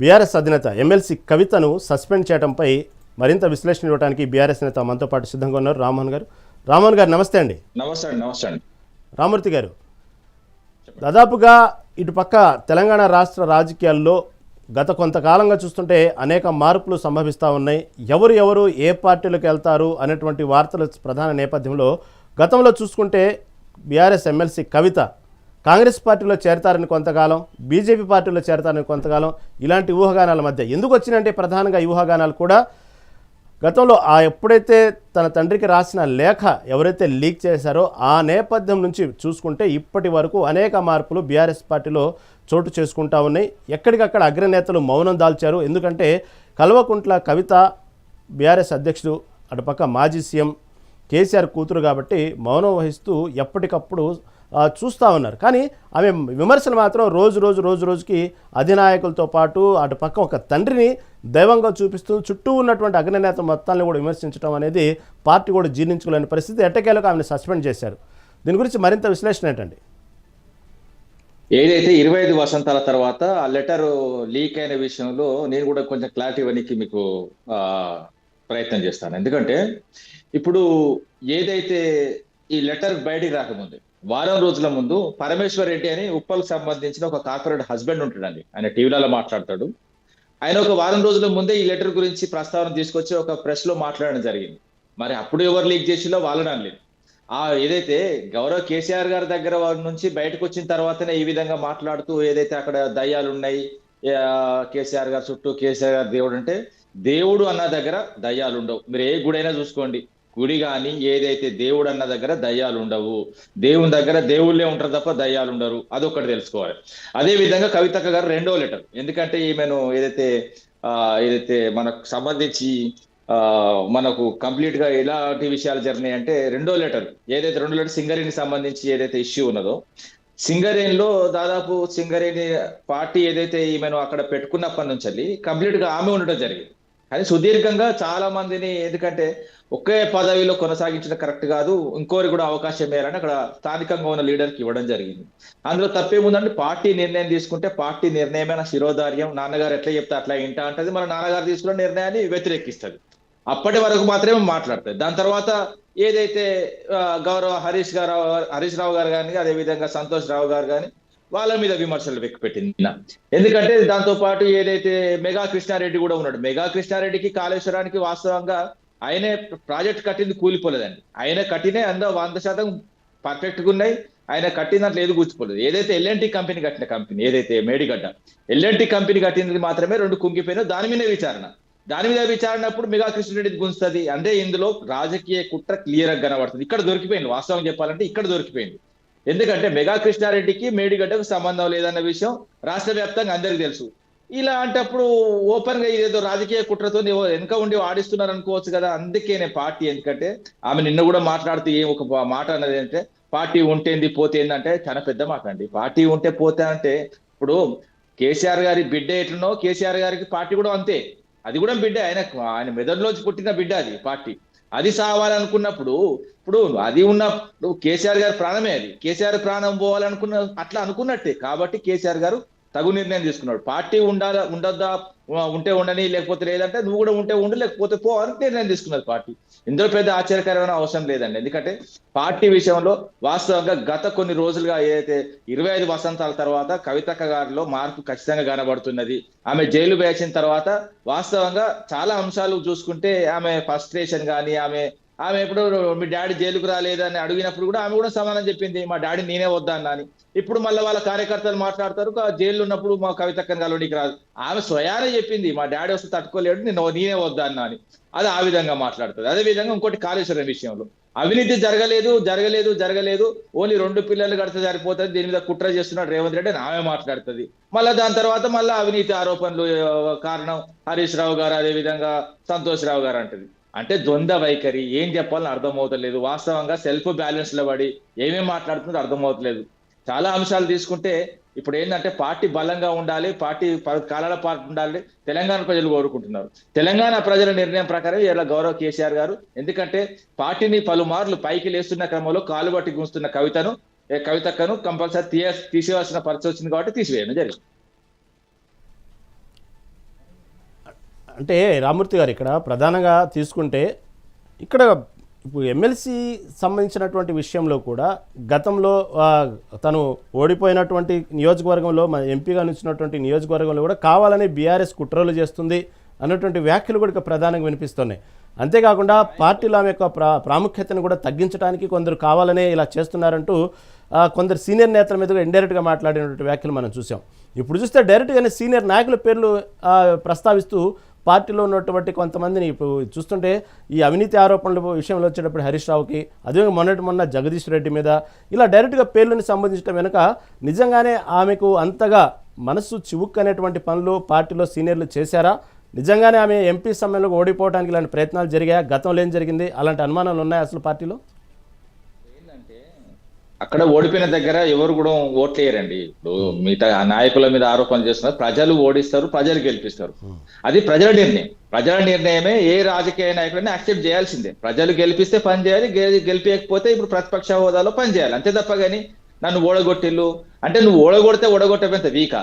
BRS అధినేత MLC కవితను suspend చేయడంపై మరింత విశ్లేషణ ఇవ్వడానికి బీఆర్ఎస్ నేత మనతో పాటు సిద్ధంగా ఉన్నారు రామ్మోహన్ గారు. రామ్మోహన్ గారు నమస్తే అండి. నమస్తే అండి నమస్తే అండి. రామూర్తి గారు దాదాపుగా ఇటుపక్క తెలంగాణ రాష్ట్ర రాజకీయాల్లో గత కొంతకాలంగా చూస్తుంటే అనేక మార్పులు సంభవిస్తూ ఉన్నాయి. ఎవరు ఎవరు ఏ పార్టీలకు వెళ్తారు అనేటువంటి వార్తల ప్రధాన నేపథ్యంలో గతంలో చూసుకుంటే బీఆర్ఎస్ ఎమ్మెల్సీ కవిత కాంగ్రెస్ పార్టీలో చేరతారని కొంతకాలం బీజేపీ పార్టీలో చేరతారని కొంతకాలం ఇలాంటి ఊహాగానాల మధ్య ఎందుకు వచ్చినంటే ప్రధానంగా ఈ ఊహాగానాలు కూడా గతంలో ఆ ఎప్పుడైతే తన తండ్రికి రాసిన లేఖ ఎవరైతే లీక్ చేశారో ఆ నేపథ్యం నుంచి చూసుకుంటే ఇప్పటి వరకు అనేక మార్పులు బీఆర్ఎస్ పార్టీలో చోటు చేసుకుంటా ఉన్నాయి. ఎక్కడికక్కడ అగ్రనేతలు మౌనం దాల్చారు. ఎందుకంటే కల్వకుంట్ల కవిత బీఆర్ఎస్ అధ్యక్షుడు అటుపక్క మాజీ సీఎం కేసీఆర్ కూతురు కాబట్టి మౌనం వహిస్తూ ఎప్పటికప్పుడు చూస్తూ ఉన్నారు. కానీ ఆమె విమర్శలు మాత్రం రోజు రోజు రోజు రోజుకి అధినాయకులతో పాటు అటు పక్క ఒక తండ్రిని దైవంగా చూపిస్తూ చుట్టూ ఉన్నటువంటి అగ్రనేత మొత్తాన్ని కూడా విమర్శించడం అనేది పార్టీ కూడా జీర్ణించుకోలేని పరిస్థితి. ఎట్టకేలకు ఆమెను సస్పెండ్ చేశారు. దీని గురించి మరింత విశ్లేషణ ఏంటండి? ఏదైతే ఇరవై ఐదు వసంతాల తర్వాత ఆ లెటర్ లీక్ అయిన విషయంలో నేను కూడా కొంచెం క్లారిటీ ఇవ్వడానికి మీకు ప్రయత్నం చేస్తాను. ఎందుకంటే ఇప్పుడు ఏదైతే ఈ లెటర్ బయటికి రాకముందే వారం రోజుల ముందు పరమేశ్వర్ రెడ్డి అని ఉప్పల్కి సంబంధించిన ఒక కార్పొరేట్ హస్బెండ్ ఉంటాడండి. ఆయన టీవీలలో మాట్లాడతాడు. ఆయన ఒక వారం రోజుల ముందే ఈ లెటర్ గురించి ప్రస్తావన తీసుకొచ్చి ఒక ప్రెస్లో మాట్లాడడం జరిగింది. మరి అప్పుడు ఎవరు లీక్ చేసిందో వాళ్ళడం లేదు ఆ ఏదైతే గౌరవ్ కేసీఆర్ గారి దగ్గర వారి నుంచి బయటకు వచ్చిన తర్వాతనే ఈ విధంగా మాట్లాడుతూ ఏదైతే అక్కడ దయ్యాలు ఉన్నాయి కేసీఆర్ గారు చుట్టూ కేసీఆర్ గారు దేవుడు అంటే దేవుడు అన్న దగ్గర దయ్యాలు ఉండవు. మీరు ఏ గుడైనా చూసుకోండి. గుడి కానీ ఏదైతే దేవుడు అన్న దగ్గర దయ్యాలు ఉండవు దేవుని దగ్గర దేవుళ్ళే ఉంటారు తప్ప దయ్యాలు ఉండరు అదొకటి తెలుసుకోవాలి. అదే విధంగా కవితక్క గారు రెండో లెటర్. ఎందుకంటే ఈమెను ఏదైతే ఆ ఏదైతే మనకు సంబంధించి ఆ మనకు కంప్లీట్గా ఎలాంటి విషయాలు జరిగినాయి అంటే రెండో లెటర్. ఏదైతే రెండో లెటర్ సింగరేణి సంబంధించి ఏదైతే ఇష్యూ ఉన్నదో సింగరేణిలో దాదాపు సింగరేణి పార్టీ ఏదైతే ఈమెను అక్కడ పెట్టుకున్నప్పటి నుంచి వెళ్ళి కంప్లీట్గా ఆమె ఉండడం జరిగింది. కానీ సుదీర్ఘంగా చాలా మందిని ఎందుకంటే ఒకే పదవిలో కొనసాగించడం కరెక్ట్ కాదు. ఇంకోరి కూడా అవకాశం ఇవ్వాలని అక్కడ స్థానికంగా ఉన్న లీడర్కి ఇవ్వడం జరిగింది. అందులో తప్పేముందంటే పార్టీ నిర్ణయం తీసుకుంటే పార్టీ నిర్ణయమైన శిరోధార్యం. నాన్నగారు ఎట్లా చెప్తే అట్లా ఏంటా అంటది. మన నాన్నగారు తీసుకున్న నిర్ణయాన్ని వ్యతిరేకిస్తుంది. అప్పటి వరకు మాత్రమే మాట్లాడుతుంది దాని తర్వాత ఏదైతే గౌరవ హరీష్ గారు హరీష్ రావు గారు కానీ అదే విధంగా సంతోష్ రావు గారు కానీ వాళ్ళ మీద విమర్శలు వెక్కిపెట్టింది ఎందుకంటే దాంతో పాటు ఏదైతే మెగా కృష్ణారెడ్డి కూడా ఉన్నాడు. మెగా కృష్ణారెడ్డికి కాళేశ్వరానికి వాస్తవంగా ఆయనే ప్రాజెక్ట్ కట్టింది కూలిపోలేదండి. ఆయన కట్టినే అందరూ వంద శాతం పర్ఫెక్ట్గా ఉన్నాయి. ఆయన కట్టిన దాంట్లో ఏది కూర్చుకోలేదు ఏదైతే ఎల్ఎన్టీ కంపెనీ కట్టిన కంపెనీ ఏదైతే మేడిగడ్డ ఎల్ఎన్టీ కంపెనీ కట్టినది మాత్రమే రెండు కుంగిపోయినా దాని మీద విచారణ. దాని మీద విచారణప్పుడు మెగా కృష్ణారెడ్డి గుంస్తుంది అంటే ఇందులో రాజకీయ కుట్ర క్లియర్గా కనబడుతుంది. ఇక్కడ దొరికిపోయింది. వాస్తవం చెప్పాలంటే ఇక్కడ దొరికిపోయింది. ఎందుకంటే మెగా కృష్ణారెడ్డికి మేడిగడ్డకు సంబంధం లేదన్న విషయం రాష్ట్ర వ్యాప్తంగా అందరికీ తెలుసు. ఇలా అంటప్పుడు ఓపెన్గా ఇదేదో రాజకీయ కుట్రతో వెనక ఉండి ఆడిస్తున్నారు అనుకోవచ్చు కదా అందుకేనే పార్టీ ఎందుకంటే ఆమె నిన్న కూడా మాట్లాడుతూ ఏం ఒక మాట అన్నది అంటే పార్టీ ఉంటేంది పోతేంది అంటే చాలా పెద్ద మాట అండి. పార్టీ ఉంటే పోతే అంటే ఇప్పుడు కేసీఆర్ గారి బిడ్డ ఎట్లనో కేసీఆర్ గారికి పార్టీ కూడా అంతే. అది కూడా బిడ్డ ఆయన ఆయన మెదడులోంచి పుట్టిన బిడ్డ అది పార్టీ. అది సావాలనుకున్నప్పుడు ఇప్పుడు అది ఉన్నప్పుడు కేసీఆర్ గారి ప్రాణమే అది. కేసీఆర్ ప్రాణం పోవాలనుకున్న అట్లా అనుకున్నట్టే. కాబట్టి కేసీఆర్ గారు తగు నిర్ణయం తీసుకున్నాడు. పార్టీ ఉండాలా ఉండద్దా ఉంటే ఉండని లేకపోతే లేదంటే నువ్వు కూడా ఉంటే ఉండు లేకపోతే పో అని నిర్ణయం తీసుకున్నది పార్టీ. ఇందులో పెద్ద ఆశ్చర్యకరమైన అవసరం లేదండి. ఎందుకంటే పార్టీ విషయంలో వాస్తవంగా గత కొన్ని రోజులుగా ఏదైతే ఇరవై ఐదు వసంతాల తర్వాత కవితక్క గారిలో మార్పు ఖచ్చితంగా కనబడుతున్నది ఆమె జైలు వేసిన తర్వాత వాస్తవంగా చాలా అంశాలు చూసుకుంటే ఆమె ఫస్ట్రేషన్ కానీ ఆమె ఆమె ఎప్పుడు మీ డాడీ జైలుకు రాలేదని అడిగినప్పుడు కూడా ఆమె కూడా సమానం చెప్పింది మా డాడీ నేనే వద్దన్నా అని. ఇప్పుడు మళ్ళీ వాళ్ళ కార్యకర్తలు మాట్లాడతారు జైలు ఉన్నప్పుడు మా కవితక్కని కలవడానికి రాదు. ఆమె స్వయానే చెప్పింది మా డాడీ వస్తే తట్టుకోలేడు నేను నేనే వద్దన్నా అని. అది ఆ విధంగా మాట్లాడుతుంది. అదే విధంగా ఇంకోటి కాళేశ్వరం విషయంలో. అవినీతి జరగలేదు జరగలేదు జరగలేదు ఓన్లీ రెండు పిల్లలు కడితే సరిపోతుంది దీని మీద కుట్ర చేస్తున్నాడు రేవంత్ రెడ్డి అని ఆమె మాట్లాడుతుంది. మళ్ళీ దాని తర్వాత మళ్ళీ అవినీతి ఆరోపణలు కారణం హరీష్ రావు గారు అదే విధంగా సంతోష్ రావు గారు అంటది. అంటే ద్వంద్వ వైఖరి ఏం చెప్పాలని అర్థమవుతలేదు. వాస్తవంగా సెల్ఫ్ బ్యాలెన్స్లో పడి ఏమేమి మాట్లాడుతుందో అర్థమవుతలేదు. చాలా అంశాలు తీసుకుంటే ఇప్పుడు ఏంటంటే పార్టీ బలంగా ఉండాలి పార్టీ ప- కాలాల పార్టీ ఉండాలి తెలంగాణ ప్రజలు కోరుకుంటున్నారు. తెలంగాణ ప్రజల నిర్ణయం ప్రకారం ఇలా గౌరవ్ కేసీఆర్ గారు ఎందుకంటే పార్టీని పలుమార్లు పైకి లేస్తున్న క్రమంలో కాలు బట్టి గుంస్తున్న కవితను ఏ కవితక్కను కంపల్సరీ తీయ తీసేయాల్సిన పరిస్థితి వచ్చింది కాబట్టి తీసివేయడం జరిగింది. అంటే రామూర్తి గారు ఇక్కడ ప్రధానంగా తీసుకుంటే ఇక్కడ ఇప్పుడు ఎమ్మెల్సీ సంబంధించినటువంటి విషయంలో కూడా గతంలో తను ఓడిపోయినటువంటి నియోజకవర్గంలో మన ఎంపీగా నిలిచినటువంటి నియోజకవర్గంలో కూడా కావాలని బీఆర్ఎస్ కుట్రలు చేస్తుంది అన్నటువంటి వ్యాఖ్యలు కూడా ప్రధానంగా వినిపిస్తున్నాయి. అంతేకాకుండా పార్టీలో ఆమె యొక్క ప్రా ప్రాముఖ్యతను కూడా తగ్గించడానికి కొందరు కావాలనే ఇలా చేస్తున్నారంటూ కొందరు సీనియర్ నేతల మీద ఇండైరెక్ట్గా మాట్లాడినటువంటి వ్యాఖ్యలు మనం చూసాం. ఇప్పుడు చూస్తే డైరెక్ట్గానే సీనియర్ నాయకుల పేర్లు ప్రస్తావిస్తూ పార్టీలో ఉన్నటువంటి కొంతమందిని ఇప్పుడు చూస్తుంటే ఈ అవినీతి ఆరోపణల విషయంలో వచ్చేటప్పుడు హరీష్ రావుకి అదేవిధంగా మొన్నటి మొన్న జగదీష్ రెడ్డి మీద ఇలా డైరెక్ట్గా పేర్లను సంబంధించడం వెనుక నిజంగానే ఆమెకు అంతగా మనస్సు చివుక్ అనేటువంటి పనులు పార్టీలో సీనియర్లు చేశారా? నిజంగానే ఆమె ఎంపీ సమయంలో ఓడిపోవడానికి ఇలాంటి ప్రయత్నాలు జరిగాయా? గతంలో ఏం జరిగింది? అలాంటి అనుమానాలు ఉన్నాయా అసలు పార్టీలో? అక్కడ ఓడిపోయిన దగ్గర ఎవరు కూడా ఓట్లేయరండి. ఇప్పుడు మిగతా నాయకుల మీద ఆరోపణలు చేస్తున్నారు. ప్రజలు ఓడిస్తారు ప్రజలు గెలిపిస్తారు. అది ప్రజల నిర్ణయం. ప్రజల నిర్ణయమే ఏ రాజకీయ నాయకుడిని యాక్సెప్ట్ చేయాల్సిందే. ప్రజలు గెలిపిస్తే పని చేయాలి గెలిపించకపోతే ఇప్పుడు ప్రతిపక్ష హోదాలో పని చేయాలి. అంతే తప్ప కానీ నన్ను ఓడగొట్టిల్లు. అంటే నువ్వు ఓడగొడితే ఓడగొట్టేంత వీకా.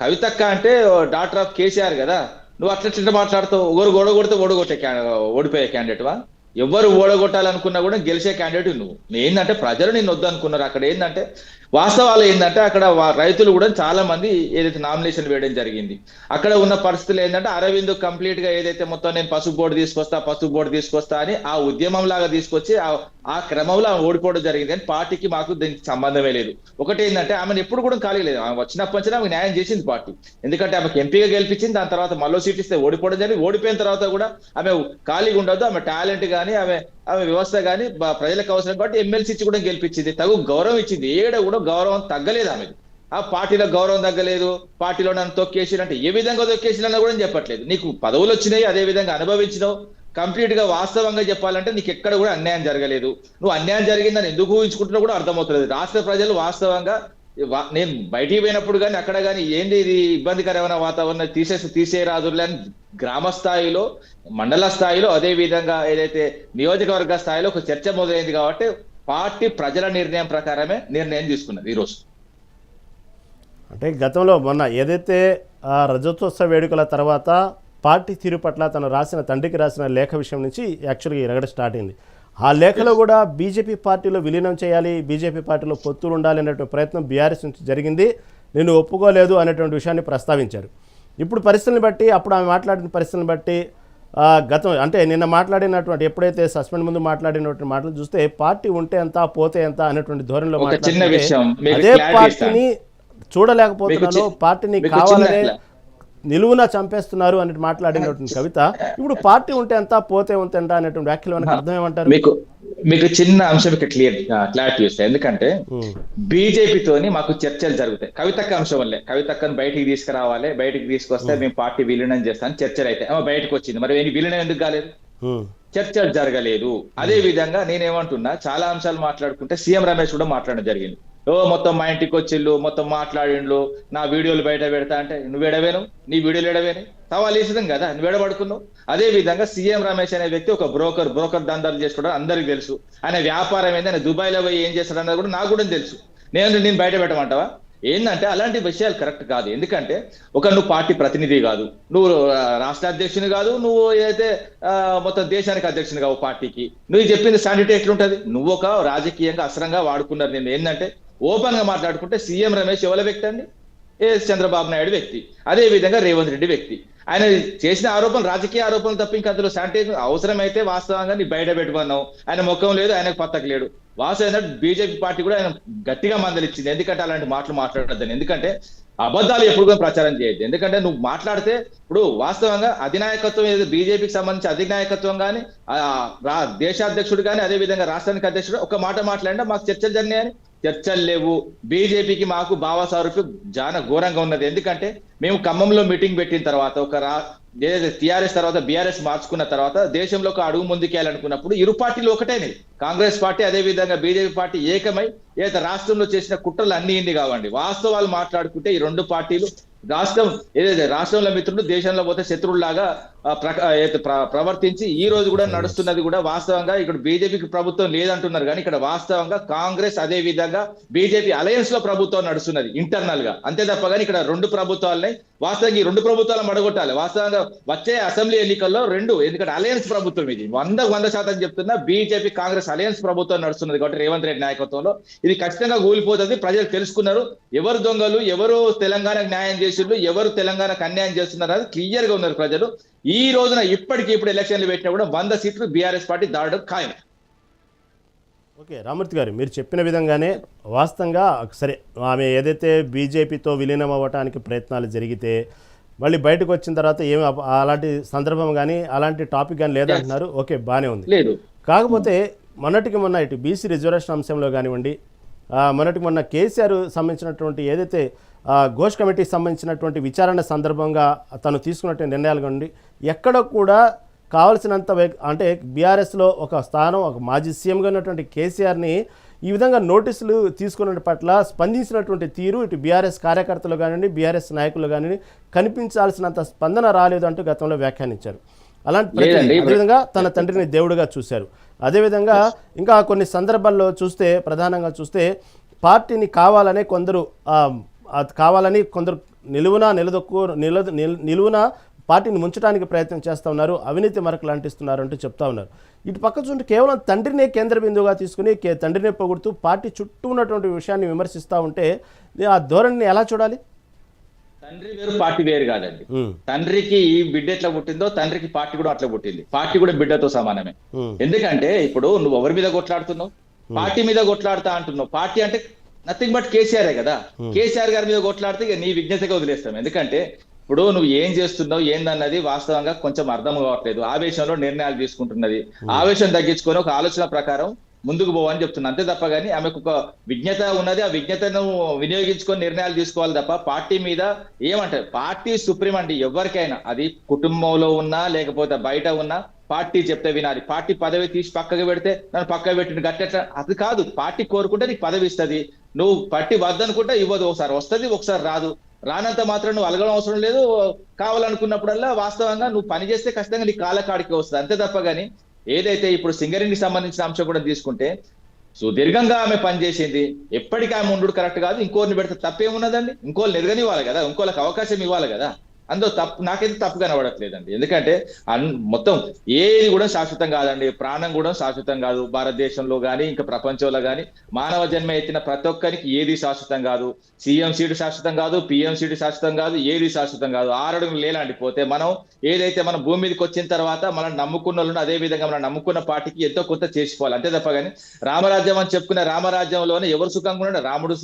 కవితక్క అంటే డాక్టర్ ఆఫ్ కేసీఆర్ కదా. నువ్వు అట్లా చిన్న మాట్లాడుతావు? ఒకరు ఓడగొడితే ఓడగొట్టే ఓడిపోయే క్యాండిడేట్ వా ఎవరు ఓడగొట్టాలనుకున్నా కూడా గెలిచే క్యాండిడేట్ నువ్వు. ఏంటంటే ప్రజలు నిన్ను వద్దనుకున్నారు అక్కడ ఏంటంటే వాస్తవాలు ఏంటంటే అక్కడ రైతులు కూడా చాలా మంది ఏదైతే నామినేషన్ వేయడం జరిగింది. అక్కడ ఉన్న పరిస్థితులు ఏంటంటే అరవింద్ కంప్లీట్గా ఏదైతే మొత్తం నేను పసుపు బోర్డు తీసుకొస్తా పసుపు బోర్డు తీసుకొస్తా అని ఆ ఉద్యమం లాగా తీసుకొచ్చి ఆ- క్రమంలో ఆమె ఓడిపోవడం జరిగింది కానీ పార్టీకి మాకు దీనికి సంబంధమే లేదు. ఒకటి ఏంటంటే ఆమెను ఎప్పుడు కూడా ఖాళీ లేదు. ఆమె వచ్చినప్పటి నుంచి ఆమె న్యాయం చేసింది పార్టీ. ఎందుకంటే ఆమెకు ఎంపీగా గెలిపించింది దాని తర్వాత మళ్ళీ సీట్ ఇస్తే ఓడిపోవడం జరిగింది. ఓడిపోయిన తర్వాత కూడా ఆమె ఖాళీగా ఉండదు ఆమె టాలెంట్ కానీ ఆమె ఆమె వ్యవస్థ కానీ ప్రజలకు అవసరం కాబట్టి ఎమ్మెల్సీ ఇచ్చి కూడా గెలిపించింది. తగు గౌరవం ఇచ్చింది. ఏడ కూడా గౌరవం తగ్గలేదు ఆమెది. ఆ పార్టీలో గౌరవం తగ్గలేదు. పార్టీలో నన్ను తొక్కేసి అంటే ఏ విధంగా తొక్కేసినా కూడా చెప్పట్లేదు. నీకు పదవులు వచ్చినాయి అదే విధంగా అనుభవించినావు. కంప్లీట్గా వాస్తవంగా చెప్పాలంటే నీకు ఎక్కడ కూడా అన్యాయం జరగలేదు. నువ్వు అన్యాయం జరిగిందని ఎందుకు ఊహించుకుంటున్నా కూడా అర్థమవుతుంది రాష్ట్ర ప్రజలు వాస్తవంగా నేను బయటికి పోయినప్పుడు కానీ అక్కడ కానీ ఏంది ఇది? ఇబ్బందికరమైన వాతావరణం తీసేసి తీసేయరాదులే అని గ్రామ స్థాయిలో మండల స్థాయిలో అదే విధంగా ఏదైతే నియోజకవర్గ స్థాయిలో ఒక చర్చ మొదలైంది కాబట్టి పార్టీ ప్రజల నిర్ణయం ప్రకారమే నిర్ణయం తీసుకున్నది ఈరోజు. అంటే గతంలో మొన్న ఏదైతే ఆ రజతోత్సవ వేడుకల తర్వాత పార్టీ తీరు పట్ల తను రాసిన తండ్రికి రాసిన లేఖ విషయం నుంచి యాక్చువల్గా ఈ రగడ స్టార్ట్ అయింది. ఆ లేఖలో కూడా బీజేపీ పార్టీలో విలీనం చేయాలి బీజేపీ పార్టీలో పొత్తులు ఉండాలి అనేటువంటి ప్రయత్నం బీఆర్ఎస్ నుంచి జరిగింది. నేను ఒప్పుకోలేదు అనేటువంటి విషయాన్ని ప్రస్తావించారు. ఇప్పుడు పరిస్థితులను బట్టి అప్పుడు ఆమె మాట్లాడిన పరిస్థితులను బట్టి గతం అంటే నిన్న మాట్లాడినటువంటి ఎప్పుడైతే సస్పెండ్ ముందు మాట్లాడినటువంటి మాటలు చూస్తే పార్టీ ఉంటే ఎంత పోతే ఎంత అనేటువంటి ధోరణిలో మీకు అదే పార్టీని చూడలేకపోతున్నాను పార్టీని కావాలనే నిలువున చంపేస్తున్నారు అని మాట్లాడినటువంటి కవిత. ఇప్పుడు పార్టీ ఉంటే ఎంత పోతే ఉంటే ఎంత అనేటువంటి వ్యాఖ్యలు మనకు అర్థం ఏమంటారు మీకు మీకు చిన్న అంశం ఇక్కడ క్లియర్ క్లారిటీ వస్తాయి ఎందుకంటే బీజేపీతోని మాకు చర్చలు జరుగుతాయి. కవితక్క అంశం వల్లే. కవితక్కను బయటికి తీసుకురావాలి బయటికి తీసుకొస్తే మేము పార్టీ విలీనం చేస్తాను చర్చలు అయితే. బయటకు వచ్చింది. మరి విలీనం ఎందుకు కాలేదు? చర్చలు జరగలేదు. అదే విధంగా నేనేమంటున్నా చాలా అంశాలు మాట్లాడుకుంటే సీఎం రమేష్ కూడా మాట్లాడడం జరిగింది. ఓ మొత్తం మా ఇంటికి వచ్చిళ్ళు మొత్తం మాట్లాడిండ్లు నా వీడియోలు బయట పెడతా అంటే నువ్వు ఎడవేను నీ వీడియోలు ఎడవేని సవాల్ వేసడం కదా? నువ్వు ఎడబడుకున్నావు అదే విధంగా సీఎం రమేష్ అనే వ్యక్తి ఒక బ్రోకర్ బ్రోకర్ దందాలు చేసుకోవడం అందరికి తెలుసు. ఆయన వ్యాపారం ఏంది ఆయన దుబాయ్లో పోయి ఏం చేస్తాడన్నది కూడా నాకు కూడా తెలుసు. నేను నేను బయట పెట్టమంటావా? ఏంటంటే అలాంటి విషయాలు కరెక్ట్ కాదు. ఎందుకంటే ఒక నువ్వు పార్టీ ప్రతినిధి కాదు. నువ్వు రాష్ట్ర అధ్యక్షుని కాదు నువ్వు ఏదైతే మొత్తం దేశానికి అధ్యక్షుని కావు పార్టీకి. నువ్వు చెప్పింది స్టాండర్డ్ ఎట్లుంటది? నువ్వు ఒక రాజకీయంగా అసరంగా వాడుకున్నారు. నేను ఏంటంటే ఓపెన్గా మాట్లాడుకుంటే సీఎం రమేష్ ఎవరి వ్యక్తి అండి? ఏ చంద్రబాబు నాయుడు వ్యక్తి. అదే విధంగా రేవంత్ రెడ్డి వ్యక్తి. ఆయన చేసిన ఆరోపణలు రాజకీయ ఆరోపణలు తప్ప ఇంకా అందులో శానిటైజ్ అవసరమైతే వాస్తవంగా నీ బయట పెట్టుకున్నావు. ఆయన ముఖం లేదు ఆయనకు పత్తకు లేడు. వాస్తవం బీజేపీ పార్టీ కూడా ఆయన గట్టిగా మందలిచ్చింది ఎందుకంటే అలాంటి మాటలు మాట్లాడద్దని. ఎందుకంటే అబద్ధాలు ఎప్పుడు కూడా ప్రచారం చేయొద్దు. ఎందుకంటే నువ్వు మాట్లాడితే ఇప్పుడు వాస్తవంగా అధినాయకత్వం ఏదో? బీజేపీకి సంబంధించి అధినాయకత్వం కానీ దేశాధ్యక్షుడు కానీ అదే విధంగా రాష్ట్రానికి అధ్యక్షుడు ఒక మాట మాట్లాడినా మాకు చర్చలు జరిగినాయని చర్చలు లేవు. బీజేపీకి మాకు భావసారూప్యం చాలా ఘోరంగా ఉన్నది. ఎందుకంటే మేము ఖమ్మంలో మీటింగ్ పెట్టిన తర్వాత ఒక రా ఏదైతే టీఆర్ఎస్ తర్వాత బీఆర్ఎస్ మార్చుకున్న తర్వాత దేశంలో ఒక అడుగు ముందుకేయాలనుకున్నప్పుడు ఇరు పార్టీలు ఒకటేనే కాంగ్రెస్ పార్టీ అదే విధంగా బీజేపీ పార్టీ ఏకమై ఏదైతే రాష్ట్రంలో చేసిన కుట్రలు అన్ని ఇన్ని కావండి. వాస్తవాలు మాట్లాడుకుంటే ఈ రెండు పార్టీలు రాష్ట్రం ఏదైతే రాష్ట్రంలో మిత్రులు దేశంలో పోతే శత్రువులాగా ప్రవర్తించి ఈ రోజు కూడా నడుస్తున్నది కూడా వాస్తవంగా ఇక్కడ బీజేపీకి ప్రభుత్వం లేదంటున్నారు. కానీ ఇక్కడ వాస్తవంగా కాంగ్రెస్ అదే విధంగా బీజేపీ అలయన్స్లో ప్రభుత్వం నడుస్తున్నది ఇంటర్నల్గా. అంతే తప్ప కానీ ఇక్కడ రెండు ప్రభుత్వాలని వాస్తవంగా ఈ రెండు ప్రభుత్వాలను మడగొట్టాలి. వాస్తవంగా వచ్చే అసెంబ్లీ ఎన్నికల్లో రెండు. ఎందుకంటే అలయన్స్ ప్రభుత్వం ఇది. వంద వంద శాతం చెప్తున్నా బీజేపీ కాంగ్రెస్ అలయన్స్ ప్రభుత్వం నడుస్తున్నది కాబట్టి రేవంత్ రెడ్డి నాయకత్వంలో. ఇది ఖచ్చితంగా కూలిపోతుంది. ప్రజలు తెలుసుకున్నారు. ఎవరు దొంగలు ఎవరు తెలంగాణకు న్యాయం చేసిండ్రు ఎవరు తెలంగాణకు అన్యాయం చేస్తున్నారు అది క్లియర్గా ఉన్నారు ప్రజలు. ఈ రోజున ఇప్పటికి ఇప్పుడు ఎలక్షన్లు పెట్టినా కూడా వంద సీట్లు బీఆర్ఎస్ పార్టీ దాడడం ఖాయం. ఓకే రామూర్తి గారు మీరు చెప్పిన విధంగానే వాస్తవంగా సరే ఆమె ఏదైతే బీజేపీతో విలీనం అవ్వటానికి ప్రయత్నాలు జరిగితే మళ్ళీ బయటకు వచ్చిన తర్వాత ఏమి అలాంటి సందర్భం కానీ అలాంటి టాపిక్ కానీ లేదంటున్నారు. ఓకే బాగానే ఉంది. లేదు. కాకపోతే మొన్నటికి మొన్న ఇటు బీసీ రిజర్వేషన్ అంశంలో కానివ్వండి మొన్నటికి మొన్న కేసీఆర్ సంబంధించినటువంటి ఏదైతే ఘోష్ కమిటీకి సంబంధించినటువంటి విచారణ సందర్భంగా తను తీసుకున్నటువంటి నిర్ణయాలు కానివ్వండి ఎక్కడ కూడా కావలసినంత అంటే బీఆర్ఎస్లో ఒక స్థానం ఒక మాజీ సీఎంగా ఉన్నటువంటి కేసీఆర్ని ఈ విధంగా నోటీసులు తీసుకున్న పట్ల స్పందించినటువంటి తీరు ఇటు బీఆర్ఎస్ కార్యకర్తలు కానివ్వండి బీఆర్ఎస్ నాయకులు కానివ్వండి కనిపించాల్సినంత స్పందన రాలేదు అంటూ గతంలో వ్యాఖ్యానించారు అలాంటి. అదేవిధంగా తన తండ్రిని దేవుడిగా చూశారు అదేవిధంగా ఇంకా కొన్ని సందర్భాల్లో చూస్తే ప్రధానంగా చూస్తే పార్టీని కావాలనే కొందరు అది కావాలని కొందరు నిలువున నిలదొక్కు నిల నిల్- నిలువున పార్టీని ముంచడానికి ప్రయత్నం చేస్తూ ఉన్నారు. అవినీతి మరకలు అంటిస్తున్నారు అంటూ చెప్తా ఉన్నారు. ఇటు పక్క చూంటే కేవలం తండ్రినే కేంద్ర బిందువుగా తీసుకుని తండ్రినే పొగుడుతూ పార్టీ చుట్టూ ఉన్నటువంటి విషయాన్ని విమర్శిస్తూ ఉంటే ఆ ధోరణిని ఎలా చూడాలి? తండ్రి వేరు పార్టీ వేరు కాదండి. తండ్రికి ఈ బిడ్డ ఎట్లా పుట్టిందో తండ్రికి పార్టీ కూడా అట్లా పుట్టింది. పార్టీ కూడా బిడ్డతో సమానమే. ఎందుకంటే ఇప్పుడు నువ్వు ఎవరి మీద కొట్లాడుతున్నావు? పార్టీ మీద కొట్లాడుతా అంటున్నావు. పార్టీ అంటే నథింగ్ బట్ కేసీఆర్ కదా. కేసీఆర్ గారి మీద కొట్లాడితే ఇక నీ విజ్ఞతగా వదిలేస్తాం. ఎందుకంటే ఇప్పుడు నువ్వు ఏం చేస్తున్నావు ఏందన్నది వాస్తవంగా కొంచెం అర్థం కావట్లేదు. ఆవేశంలో నిర్ణయాలు తీసుకుంటున్నది. ఆవేశం తగ్గించుకొని ఒక ఆలోచన ప్రకారం ముందుకు పోవని చెప్తున్నా. అంతే తప్ప కానీ ఆమెకు ఒక విజ్ఞత ఉన్నది. ఆ విజ్ఞతను వినియోగించుకొని నిర్ణయాలు తీసుకోవాలి తప్ప పార్టీ మీద ఏమంటారు? పార్టీ సుప్రీం అండి ఎవరికైనా. అది కుటుంబంలో ఉన్నా లేకపోతే బయట ఉన్నా పార్టీ చెప్తే వినాలి. పార్టీ పదవి తీసి పక్కకు పెడితే నన్ను పక్కకు పెట్టిన గట్టెట్లా. అది కాదు. పార్టీ కోరుకుంటే నీకు పదవి ఇస్తుంది. నువ్వు పట్టి వద్దనుకుంటే ఇవ్వదు. ఒకసారి వస్తుంది ఒకసారి రాదు. రానంత మాత్రం నువ్వు అలగడం అవసరం లేదు. కావాలనుకున్నప్పుడల్లా వాస్తవంగా నువ్వు పని చేస్తే ఖచ్చితంగా నీ కాళ్ళ కాడికి వస్తుంది. అంతే తప్ప కానీ ఏదైతే ఇప్పుడు సింగరేణికి సంబంధించిన అంశం కూడా తీసుకుంటే సుదీర్ఘంగా ఆమె పనిచేసింది ఎప్పటికీ ఆమె ఉండు కరెక్ట్ కాదు. ఇంకోరిని పెడితే తప్పేమున్నదండి? ఇంకోళ్ళు ఎరగనివ్వాలి కదా. ఇంకోళ్ళకి అవకాశం ఇవ్వాలి కదా. అందులో తప్పు నాకైతే తప్పు కనబడట్లేదండి. ఎందుకంటే అన్ మొత్తం ఏది కూడా శాశ్వతం కాదండి. ప్రాణం కూడా శాశ్వతం కాదు. భారతదేశంలో కానీ ఇంకా ప్రపంచంలో కానీ మానవ జన్మ ఎత్తిన ప్రతి ఒక్కరికి ఏది శాశ్వతం కాదు. సీఎం సీటు శాశ్వతం కాదు పిఎం సీటు శాశ్వతం కాదు ఏది శాశ్వతం కాదు. ఆరడుగులు లేలాంటి పోతే మనం ఏదైతే మన భూమి మీదకి వచ్చిన తర్వాత మనం నమ్ముకున్న వాళ్ళను అదే విధంగా మనం నమ్ముకున్న పార్టీకి ఎంతో కొంత చేసుకోవాలి అంతే తప్ప కానీ రామరాజ్యం అని చెప్పుకునే రామరాజ్యంలోనే ఎవరు సుఖంగా ఉన్నాడు? రాముడు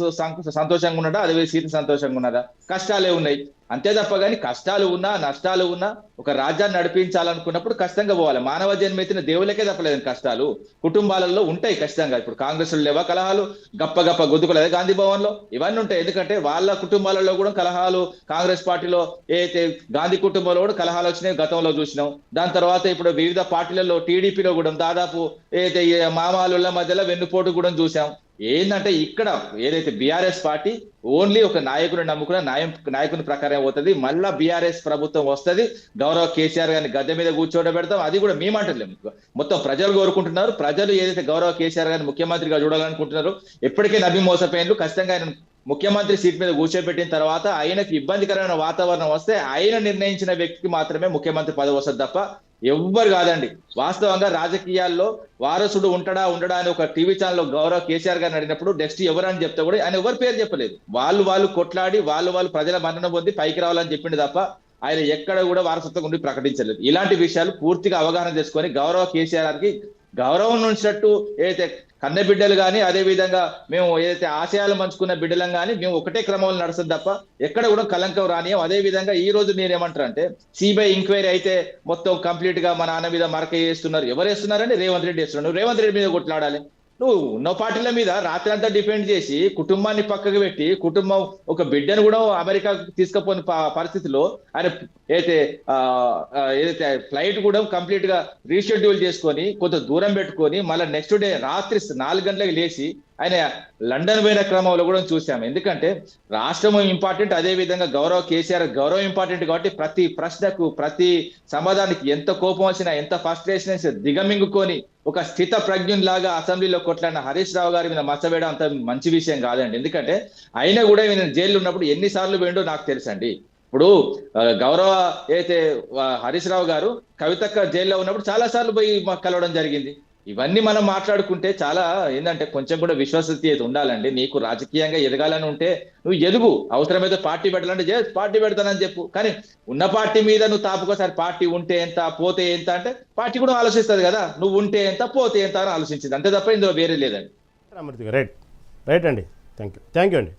సంతోషంగా ఉన్నాడా? అదే సీత సంతోషంగా ఉన్నదా? కష్టాలే ఉన్నాయి. అంతే తప్ప కానీ కష్టాలు ఉన్నా నష్టాలు ఉన్నా ఒక రాజ్యాన్ని నడిపించాలనుకున్నప్పుడు కష్టంగా పోవాలి. మానవ జన్మెత్తిన దేవులకే తప్పలేదు కష్టాలు. కుటుంబాలలో ఉంటాయి ఖచ్చితంగా. ఇప్పుడు కాంగ్రెస్ లేవా కలహాలు? గప్ప గప్ప గుద్దుకోలేదు గాంధీ భవన్లో ఇవన్నీ ఉంటాయి. ఎందుకంటే వాళ్ళ కుటుంబాలలో కూడా కలహాలు కాంగ్రెస్ పార్టీలో ఏదైతే గాంధీ కుటుంబంలో కూడా కలహాలు వచ్చినాయి గతంలో చూసినాం. దాని తర్వాత ఇప్పుడు వివిధ పార్టీలలో టీడీపీలో కూడా దాదాపు ఏదైతే ఈ మామాలుల మధ్యలో వెన్నుపోటు కూడా చూసాం. ఏంటంటే ఇక్కడ ఏదైతే బీఆర్ఎస్ పార్టీ ఓన్లీ ఒక నాయకుని నమ్ముకున్న నాయం నాయకుని ప్రకారం పోతుంది. మళ్ళా బీఆర్ఎస్ ప్రభుత్వం వస్తుంది. గౌరవ కేసీఆర్ గారిని గద్దె మీద కూర్చోబెడతాం అది కూడా మేమంటలేము మొత్తం ప్రజలు కోరుకుంటున్నారు. ప్రజలు ఏదైతే గౌరవ కేసీఆర్ గారిని ముఖ్యమంత్రిగా చూడాలనుకుంటున్నారు ఎప్పటికే నమ్మి మోసపోయినారు ఖచ్చితంగా ఆయన ముఖ్యమంత్రి సీట్ మీద కూర్చోబెట్టిన తర్వాత ఆయనకు ఇబ్బందికరమైన వాతావరణం వస్తే ఆయన నిర్ణయించిన వ్యక్తికి మాత్రమే ముఖ్యమంత్రి పదవి వస్తుంది తప్ప ఎవ్వరు కాదండి. వాస్తవంగా రాజకీయాల్లో వారసుడు ఉంటాడా ఉండడా అని ఒక టీవీ ఛానల్ గౌరవ కేసీఆర్ గారు అడిగినప్పుడు నెక్స్ట్ ఎవరు అని చెప్తే కూడా ఆయన ఎవరు పేరు చెప్పలేదు. వాళ్ళు వాళ్ళు కొట్లాడి వాళ్ళు వాళ్ళు ప్రజల మరణం పొంది పైకి రావాలని చెప్పింది తప్ప ఆయన ఎక్కడ కూడా వారసత్వం ఉండి ప్రకటించలేదు. ఇలాంటి విషయాలు పూర్తిగా అవగాహన చేసుకొని గౌరవ కేసీఆర్ గారికి గౌరవం ఉంచినట్టు ఏదైతే కన్న బిడ్డలు కానీ అదే విధంగా మేము ఏదైతే ఆశయాలు మంచుకున్న బిడ్డలం కానీ మేము ఒకటే క్రమంలో నడుస్తుంది తప్ప ఎక్కడ కూడా కలంకం రానియం అదే విధంగా ఈ రోజు నేనేమంటారు ఏమంటారు అంటే సిబిఐ ఎంక్వైరీ అయితే మొత్తం కంప్లీట్గా మా నాన్న మీద మరక వేస్తున్నారు. ఎవరు వేస్తున్నారండి? రేవంత్ రెడ్డి వేస్తున్నారు రేవంత్ రెడ్డి మీద కొట్లాడాలి. నువ్వు ఉన్న పార్టీల మీద రాత్రి అంతా డిపెండ్ చేసి కుటుంబాన్ని పక్కకు పెట్టి కుటుంబం ఒక బిడ్డను కూడా అమెరికాకు తీసుకుపోయిన పరిస్థితిలో ఆయన ఏదైతే ఏదైతే ఫ్లైట్ కూడా కంప్లీట్గా రీషెడ్యూల్ చేసుకొని కొంత దూరం పెట్టుకొని మళ్ళీ నెక్స్ట్ డే రాత్రి నాలుగు గంటలకు లేచి ఆయన లండన్ పోయిన క్రమంలో కూడా చూసాము. ఎందుకంటే రాష్ట్రం ఇంపార్టెంట్ అదే విధంగా గౌరవ కేసీఆర్ గౌరవం ఇంపార్టెంట్ కాబట్టి ప్రతి ప్రశ్నకు ప్రతి సమాధానానికి ఎంత కోపం వచ్చినా ఎంత ఫ్రస్ట్రేషన్ దిగమింగుకొని ఒక స్థిత ప్రజ్ఞులాగా అసెంబ్లీలో కొట్లాడిన హరీష్ రావు గారి మీద మచ్చవేయడం అంత మంచి విషయం కాదండి. ఎందుకంటే అయినా కూడా నేను జైలు ఉన్నప్పుడు ఎన్నిసార్లు వేయండో నాకు తెలుసండి. ఇప్పుడు గౌరవ అయితే హరీష్ రావు గారు కవితక్క జైల్లో ఉన్నప్పుడు చాలా సార్లు పోయి కలవడం జరిగింది. ఇవన్నీ మనం మాట్లాడుకుంటే చాలా ఏంటంటే కొంచెం కూడా విశ్వసనీయత ఉండాలండి. నీకు రాజకీయంగా ఎదగాలని ఉంటే నువ్వు ఎదుగు. అవసరమైతే పార్టీ పెట్టాలంటే చే పార్టీ పెడతానని చెప్పు. కానీ ఉన్న పార్టీ మీద నువ్వు తాపుకోసారి పార్టీ ఉంటే ఎంత పోతే ఎంత అంటే పార్టీ కూడా ఆలోచిస్తుంది కదా. నువ్వు ఉంటే ఎంత పోతే ఎంత అని ఆలోచించింది. అంతే తప్ప ఇందులో వేరే లేదండి. రామూర్తి రైట్. రైట్ అండి. థ్యాంక్ యూ థ్యాంక్ యూ అండి.